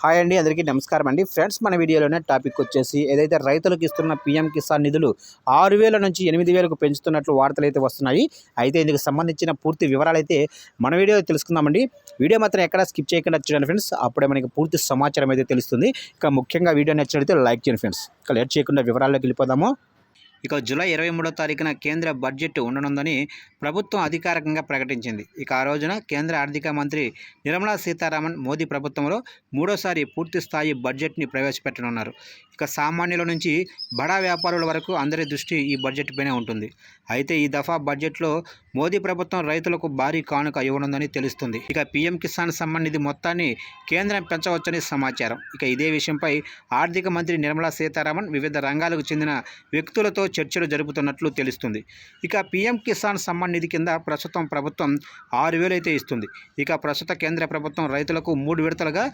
Hi అండి అందరికీ నమస్కారం అండి. ఫ్రెండ్స్ మన వీడియోలోనే టాపిక్ వచ్చేసి ఏదైతే రైతులకు ఇస్తున్న పీఎం కిసాన్ నిధులు ఆరు వేల నుంచి ఎనిమిది వేలకు పెంచుతున్నట్లు వార్తలు అయితే వస్తున్నాయి. అయితే ఇందుకు సంబంధించిన పూర్తి వివరాలు అయితే మన వీడియో తెలుసుకుందామండి. వీడియో మాత్రం ఎక్కడ స్కిప్ చేయకుండా చూడండి ఫ్రెండ్స్. అప్పుడే మనకి పూర్తి సమాచారం అయితే తెలుస్తుంది. ఇక ముఖ్యంగా వీడియో నచ్చినట్లయితే లైక్ చేయండి ఫ్రెండ్స్. ఇక లేట్ చేయకుండా వివరాల్లోకి వెళ్ళిపోదాము. ఇక జూలై ఇరవై మూడో తారీఖున కేంద్ర బడ్జెట్ ఉండనుందని ప్రభుత్వం అధికారికంగా ప్రకటించింది. ఇక ఆ రోజున కేంద్ర ఆర్థిక మంత్రి నిర్మలా సీతారామన్ మోదీ ప్రభుత్వంలో మూడోసారి పూర్తి స్థాయి బడ్జెట్ని ప్రవేశపెట్టనున్నారు. ఇక సామాన్యుల నుంచి బడా వ్యాపారుల వరకు అందరి దృష్టి ఈ బడ్జెట్పైనే ఉంటుంది. అయితే ఈ దఫా బడ్జెట్లో మోదీ ప్రభుత్వం రైతులకు భారీ కానుక ఇవ్వనుందని తెలుస్తుంది. ఇక పీఎం కిసాన్ సమ్మాన్ నిధి మొత్తాన్ని కేంద్రం పెంచవచ్చని సమాచారం. ఇక ఇదే విషయంపై ఆర్థిక మంత్రి నిర్మలా సీతారామన్ వివిధ రంగాలకు చెందిన వ్యక్తులతో చర్చలు జరుపుతున్నట్లు తెలుస్తుంది. ఇక పీఎం కిసాన్ సమ్మాన్ నిధి కింద ప్రస్తుతం ప్రభుత్వం ఆరు వేలు అయితే ఇస్తుంది. ఇక ప్రస్తుత కేంద్ర ప్రభుత్వం రైతులకు మూడు విడతలుగా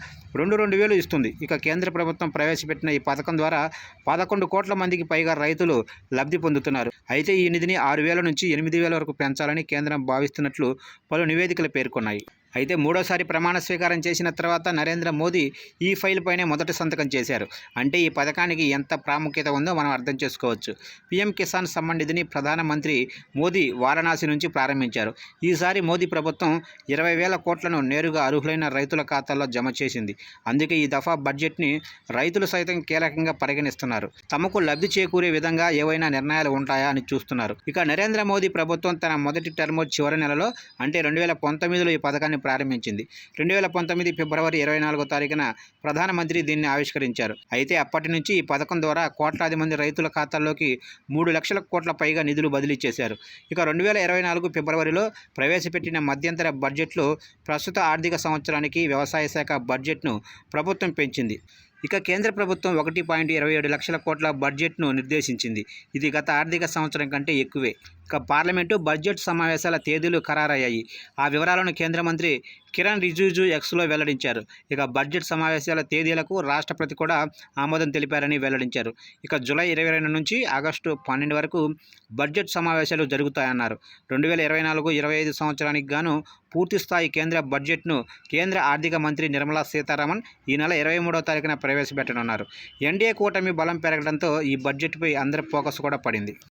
రెండు రెండు వేలు ఇస్తుంది. ఇక కేంద్ర ప్రభుత్వం ప్రవేశపెట్టిన ఈ పథకం ద్వారా పదకొండు కోట్ల మందికి పైగా రైతులు లబ్ధి పొందుతున్నారు. అయితే ఈ నిధిని ఆరు వేల నుంచి ఎనిమిది వేల వరకు పెంచాలని కేంద్రం భావిస్తున్నట్లు పలు నివేదికలు పేర్కొన్నాయి. అయితే మూడోసారి ప్రమాణ స్వీకారం చేసిన తర్వాత నరేంద్ర మోదీ ఈ ఫైల్ పైనే మొదటి సంతకం చేశారు. అంటే ఈ పథకానికి ఎంత ప్రాముఖ్యత ఉందో మనం అర్థం చేసుకోవచ్చు. పీఎం కిసాన్ సమ్మాన్ నిధిని ప్రధానమంత్రి మోదీ వారణాసి నుంచి ప్రారంభించారు. ఈసారి మోదీ ప్రభుత్వం ఇరవై వేల కోట్లను నేరుగా అర్హులైన రైతుల ఖాతాల్లో జమ చేసింది. అందుకే ఈ దఫా బడ్జెట్ని రైతులు సైతం కీలకంగా పరిగణిస్తున్నారు. తమకు లబ్ధి చేకూరే విధంగా ఏవైనా నిర్ణయాలు ఉంటాయా అని చూస్తున్నారు. ఇక నరేంద్ర మోదీ ప్రభుత్వం తన మొదటి టర్మ్ చివరి నెలలో అంటే రెండు వేల పంతొమ్మిదిలో ఈ పథకాన్ని ప్రారంభించింది. రెండు వేల పంతొమ్మిది ఫిబ్రవరి ఇరవై నాలుగో తారీఖున ప్రధానమంత్రి దీన్ని ఆవిష్కరించారు. అయితే అప్పటి నుంచి ఈ పథకం ద్వారా కోట్లాది మంది రైతుల ఖాతాల్లోకి మూడు లక్షల కోట్ల పైగా నిధులు బదిలీ చేశారు. ఇక రెండు వేల ఇరవై నాలుగు ఫిబ్రవరిలో ప్రవేశపెట్టిన మధ్యంతర బడ్జెట్లో ప్రస్తుత ఆర్థిక సంవత్సరానికి వ్యవసాయ శాఖ బడ్జెట్ను ప్రభుత్వం పెంచింది. ఇక కేంద్ర ప్రభుత్వం ఒకటి పాయింట్ ఇరవై ఏడు లక్షల కోట్ల బడ్జెట్ను నిర్దేశించింది. ఇది గత ఆర్థిక సంవత్సరం కంటే ఎక్కువే. ఇక పార్లమెంటు బడ్జెట్ సమావేశాల తేదీలు ఖరారయ్యాయి. ఆ వివరాలను కేంద్ర మంత్రి కిరణ్ రిజిజు ఎక్స్లో వెల్లడించారు. ఇక బడ్జెట్ సమావేశాల తేదీలకు రాష్ట్రపతి కూడా ఆమోదం తెలిపారని వెల్లడించారు. ఇక జూలై ఇరవై రెండు నుంచి ఆగస్టు పన్నెండు వరకు బడ్జెట్ సమావేశాలు జరుగుతాయన్నారు. రెండు వేల ఇరవై నాలుగు ఇరవై ఐదు సంవత్సరానికి గాను పూర్తి స్థాయి కేంద్ర బడ్జెట్ను కేంద్ర ఆర్థిక మంత్రి నిర్మలా సీతారామన్ ఈ నెల ఇరవై మూడో తారీఖున ప్రవేశపెట్టనున్నారు. ఎన్డీఏ కూటమి బలం పెరగడంతో ఈ బడ్జెట్పై అందరి ఫోకస్ కూడా పడింది.